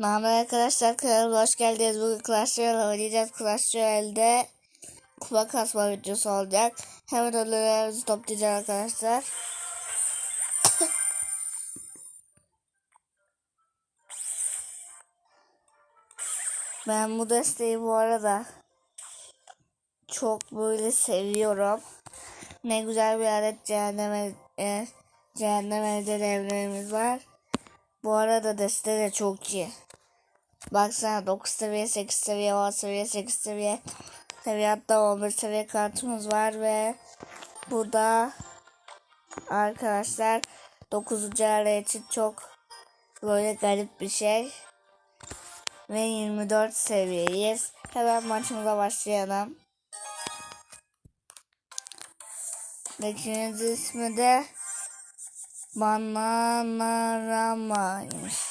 Merhaba arkadaşlar kanalıma hoş geldiniz. Bugün Clash Royale oynayacağız. Clash Royale'de kupa kasma videosu olacak. Hemen ödüllerimizi toplayacağız arkadaşlar. ben bu desteği bu arada çok böyle seviyorum. Ne güzel bir adet cehennem, e, cehennem elde evlerimiz var. Bu arada deste de çok iyi. Baksana 9 seviye, 8 seviye, 10 seviye, 8 seviye, seviye hatta 11 seviye kartımız var ve burada arkadaşlar 9. ara için çok böyle garip bir şey. Ve 24 seviyeyiz. Hemen maçımıza başlayalım. İkinci ismi de Bananarama'ymış.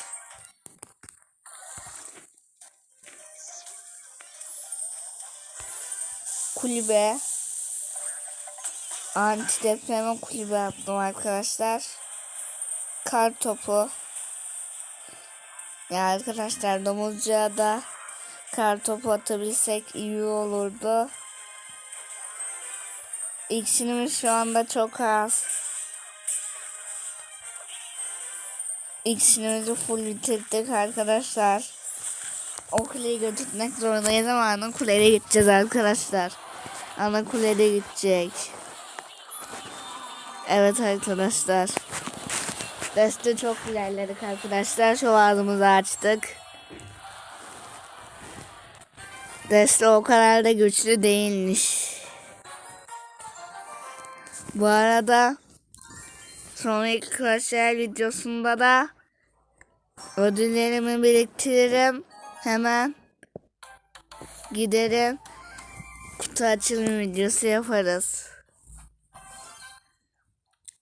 Kulübe antidepreman kulübe attım arkadaşlar. Kar topu. Ya arkadaşlar domuzcuğa da kar topu atabilsek iyi olurdu. İksinimiz şu anda çok az. İksinimizi full bitirdik arkadaşlar. O kuleyi götürmek zorundayız ama ana kuleye gideceğiz arkadaşlar. Ana kulede gidecek. Evet arkadaşlar. Deste çok ilerledik arkadaşlar. Şu ağzımızı açtık. Deste o kadar da güçlü değilmiş. Bu arada sonraki Clash Royale videosunda da ödüllerimi biriktiririm. Hemen giderim kutu açılım videosu yaparız.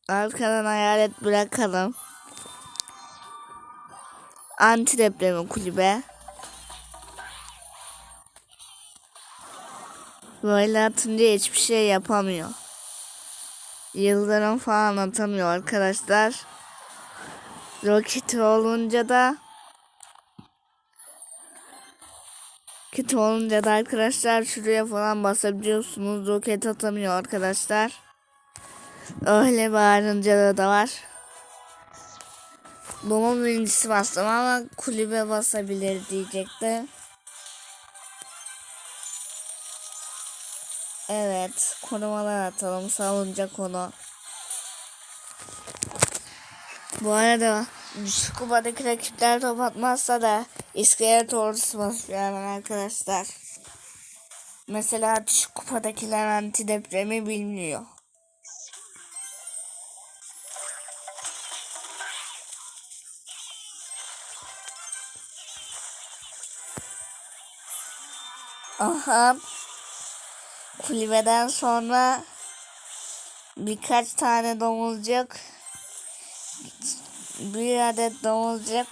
Arkadan hayalet bırakalım. Anti depremi kulübe. Böyle atınca hiçbir şey yapamıyor. Yıldırım falan atamıyor arkadaşlar. Roket olunca da Kötü olunca da arkadaşlar şuraya falan basabiliyorsunuz. Roket atamıyor arkadaşlar. Öyle bağırınca da var. Bomba birincisi bastım ama kulübe basabilir diyecekti. Evet. Korumalar atalım. Savunacak konu. Bu arada şu kubadaki rakipler top atmazsa da iskelet ordusu basıyor hemen arkadaşlar. Mesela şu kupadakiler antidepremi bilmiyor. Aha. Kulübeden sonra birkaç tane domuzcuk bir adet domuzcuk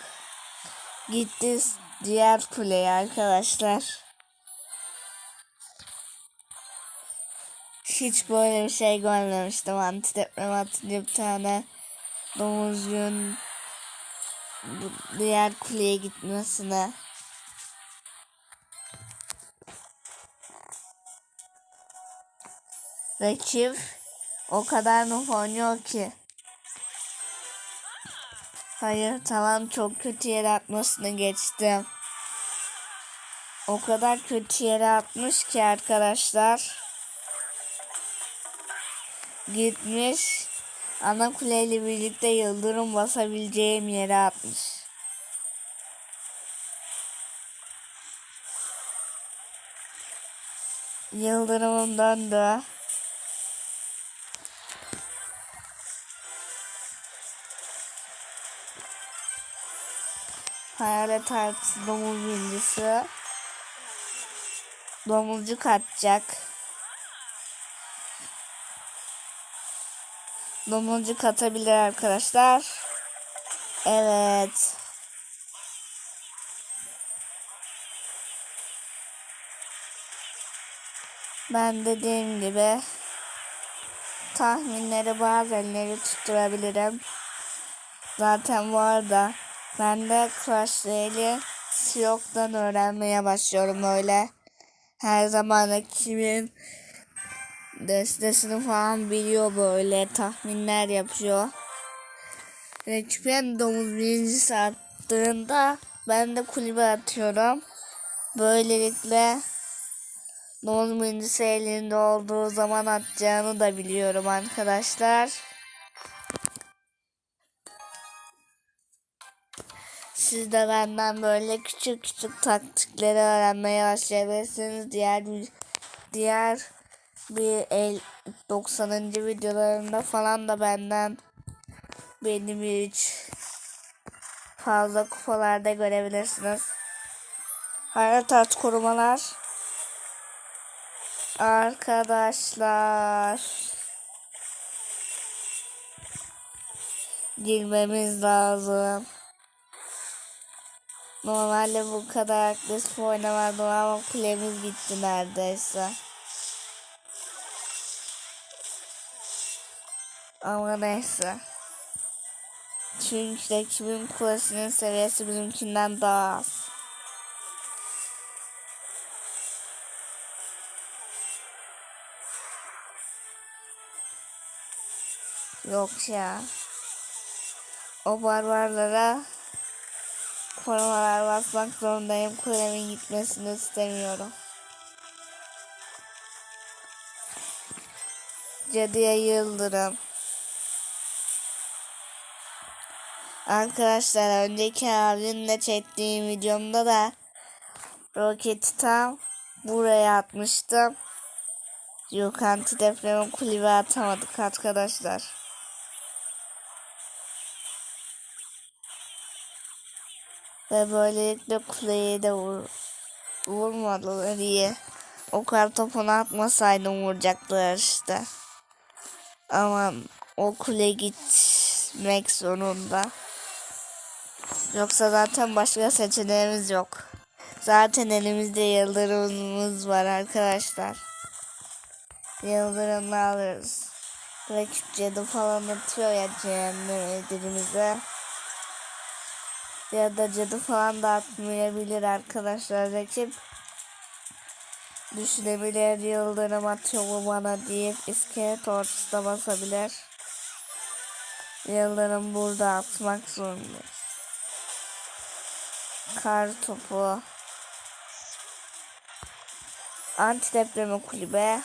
gitti diğer kuleye arkadaşlar. Hiç böyle bir şey görmemiştim. Antideprem atınca bir tane domuzcuğun diğer kuleye gitmesine. Rakip o kadar noob oynuyor ki. Hayır tamam çok kötü yere atmasını geçtim. O kadar kötü yere atmış ki arkadaşlar. Gitmiş. Ana kuleyle birlikte yıldırım basabileceğim yere atmış. Yıldırımım döndü. Hayalet artısı domuz birincisi. Domuzcu kaçacak. Domuzcu katabilir arkadaşlar. Evet. Ben dediğim gibi tahminleri bazenleri tutturabilirim. Zaten bu arada ben de Clash Royale'i Siyok'tan öğrenmeye başlıyorum öyle. Her zaman rakibin destesini falan biliyor böyle tahminler yapıyor. Rakibin domuz birincisi attığında ben de kulübe atıyorum. Böylelikle domuz birincisi elinde olduğu zaman atacağını da biliyorum arkadaşlar. Siz de benden böyle küçük küçük taktikleri öğrenmeye başlayabilirsiniz. Diğer bir- diğer bir el 90. videolarında falan da benden benim hiç fazla kupalarda görebilirsiniz. Hayat korumalar. Arkadaşlar. Girmemiz lazım. Normalde bu kadar agresif oynamazdım ama kulemiz gitti neredeyse. Ama neyse. Çünkü rakibin kulesinin seviyesi bizimkinden daha az. Yok ya. O barbarlara korumalar basmak zorundayım. Kulemin gitmesini istemiyorum. Cadıya yıldırım. Arkadaşlar önceki abimle çektiğim videomda da roketi tam buraya atmıştım. Yok anti depremin kulübe atamadık arkadaşlar. Ve böylelikle kuleyi de vur, vurmadılar diye. O kar topunu atmasaydım vuracaklar işte. Ama o kule gitmek zorunda. Yoksa zaten başka seçeneğimiz yok. Zaten elimizde yıldırımımız var arkadaşlar. Yıldırımını alırız. Rakip cadı falan atıyor ya cehennem edirimize. Ya da cadı falan da atmayabilir arkadaşlar rakip. Düşünebilir yıldırım atıyor bana deyip iskelet ortasına basabilir. Yıldırım burada atmak zorundayız. Kar topu. Antidepreme kulübe.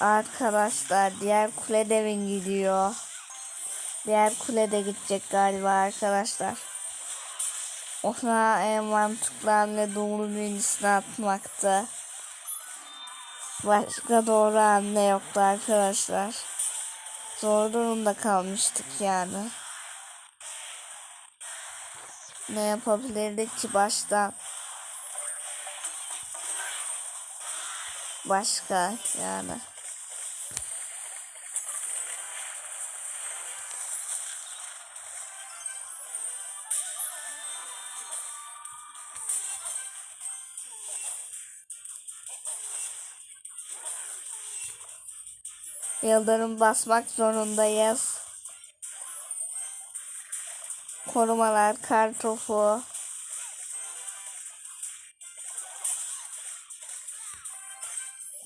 Arkadaşlar diğer kule de mi gidiyor? Diğer kule de gidecek galiba arkadaşlar. Ona en mantıklı hamle doğru birincisine atmaktı. Başka doğru hamle yoktu arkadaşlar. Zor durumda kalmıştık yani. Ne yapabilirdik ki baştan? Başka yani. Yıldırım basmak zorundayız. Korumalar, kar topu.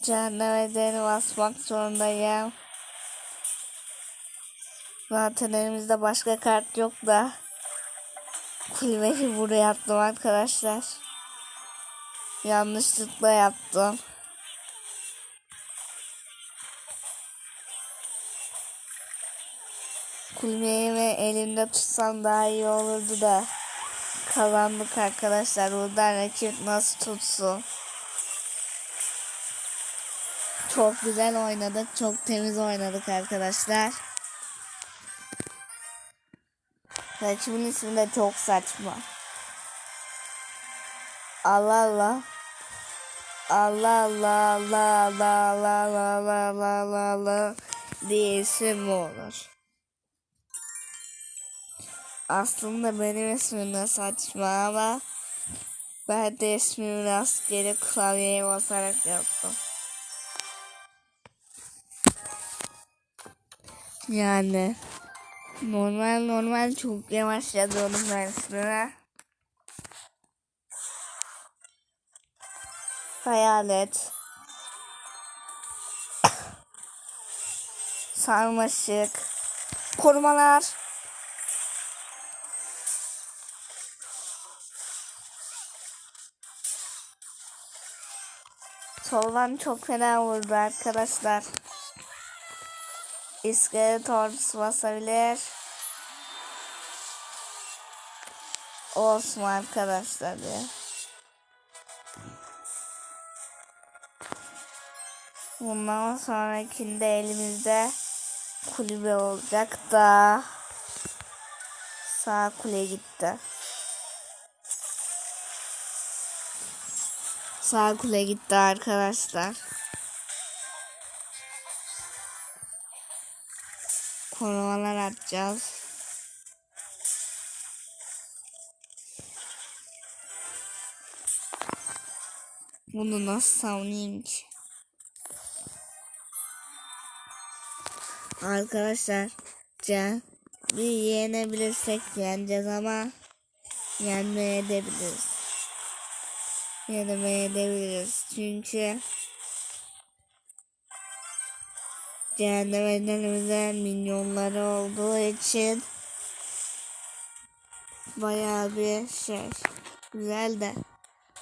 Cehennem edeni basmak zorundayım. Zaten elimizde başka kart yok da. Kulübeyi buraya attım arkadaşlar. Yanlışlıkla yaptım. Kulübeyi ve elimde tutsam daha iyi olurdu da. Kazandık arkadaşlar. Buradan rakip nasıl tutsun? Çok güzel oynadık. Çok temiz oynadık arkadaşlar. Rakibin ismi de çok saçma. Allah Allah Allah Allah Allah Allah Allah Allah Allah Allah diye isim mi olur? Aslında benim ismim de saçma ama ben de ismimi rastgele klavyeye basarak yaptım. Yani normal normal çok yavaş yazıyorum ben üstüne. Hayalet. Sarmaşık. Korumalar. Soldan çok fena vurdu arkadaşlar. İskelet ordusu basabilir. Olsun arkadaşlar ya. Bundan sonrakinde elimizde kulübe olacak da sağ kule gitti. Sağ kule gitti arkadaşlar. Korumalar atacağız. Bunu nasıl savunayım ki? Arkadaşlar can bir yenebilirsek yeneceğiz ama yenmeye de biliriz. Yenmeye de biliriz. Çünkü cehennem edenimizde milyonları olduğu için bayağı bir şey güzel de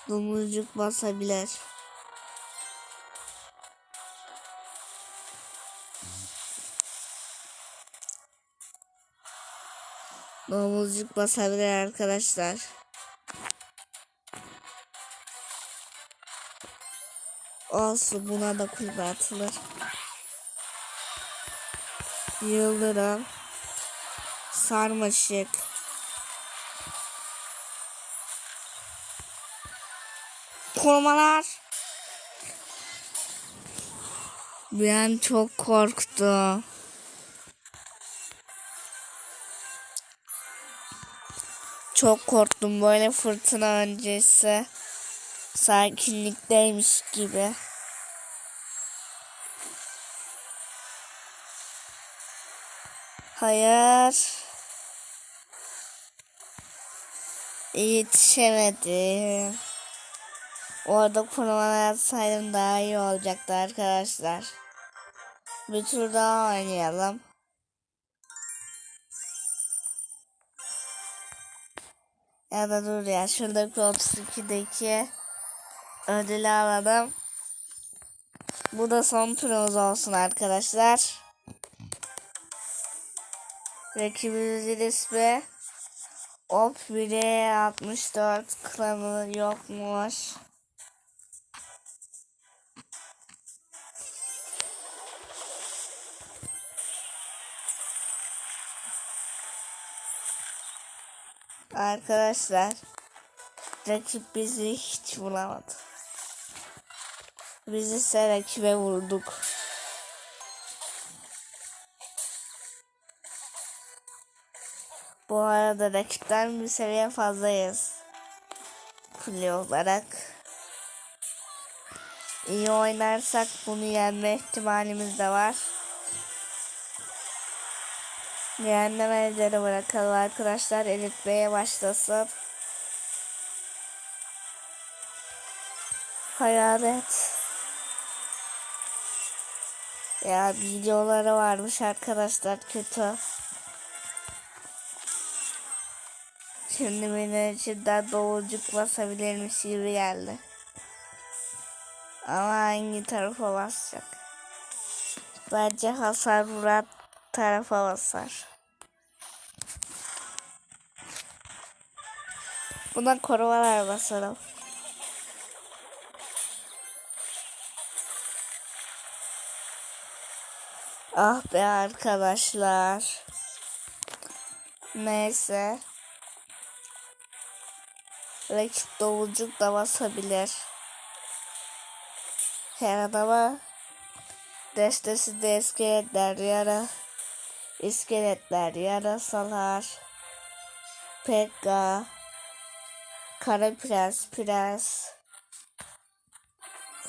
domuzcuk basabilir. Domuzcuk basabilir arkadaşlar. Olsun buna da kulübe atılır. Yıldırım. Sarmaşık. Korumalar. An çok korktum. Çok korktum böyle fırtına öncesi. Sakinlikteymiş gibi. Hayır. Yetişemedim. Orada korumalar atsaydım daha iyi olacaktı arkadaşlar. Bir tur daha oynayalım. Ya da dur ya şuradaki 32'deki ödülü alalım. Bu da son turumuz olsun arkadaşlar. Rakibimizin ismi Op 1'e 64 klanı yokmuş. Arkadaşlar rakip bizi hiç bulamadı. Biz ise rakibe vurduk. Bu arada rakipten bir seviye fazlayız. Kule olarak. İyi oynarsak bunu yenme ihtimalimiz de var. Cehennem elleri bırakalım arkadaşlar. Eritmeye başlasın. Hayalet. Ya videoları varmış arkadaşlar kötü. Şimdi benim içimden doğucuk basabilirmiş gibi geldi. Ama hangi tarafa basacak? Bence hasar vuran tarafa basar. Buna korumalar basalım. Ah be arkadaşlar. Neyse. Rakip davulcuk da basabilir. Her adama destesi de iskeletler yara iskeletler yarasalar Pekka Kara Prens Prens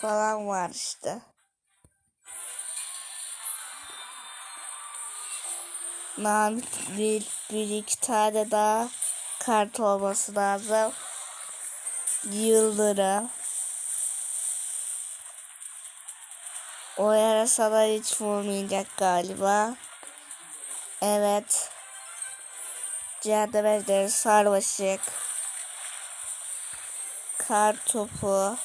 falan var işte. Namit bir, bir iki tane daha kart olması lazım. Yıldırım. O yarasalar hiç vurmayacak galiba. Evet. Cehennem ejderi sarmaşık. Kar topu.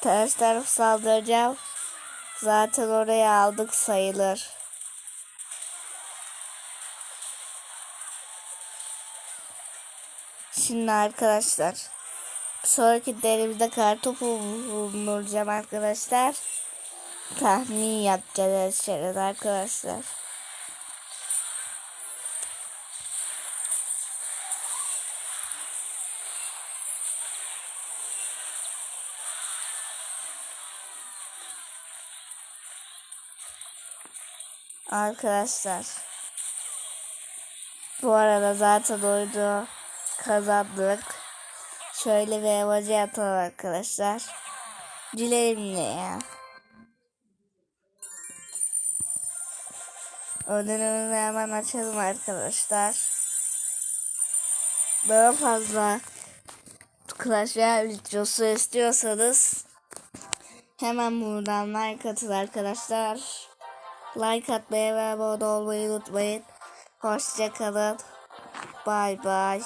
Ters taraf saldıracağım. Zaten oraya aldık sayılır. Şimdi arkadaşlar. Sonraki denemizde kartopu bulunacağım arkadaşlar. Tahmin yapacağız şeyler arkadaşlar. Arkadaşlar. Bu arada zaten oyunu kazandık. Şöyle bir emoji atalım arkadaşlar. Ne ya? Ödülümüzü hemen açalım arkadaşlar. Daha fazla Clash videosu istiyorsanız hemen buradan like atın arkadaşlar. Like atmayı ve abone olmayı unutmayın. Hoşçakalın. Bye bye.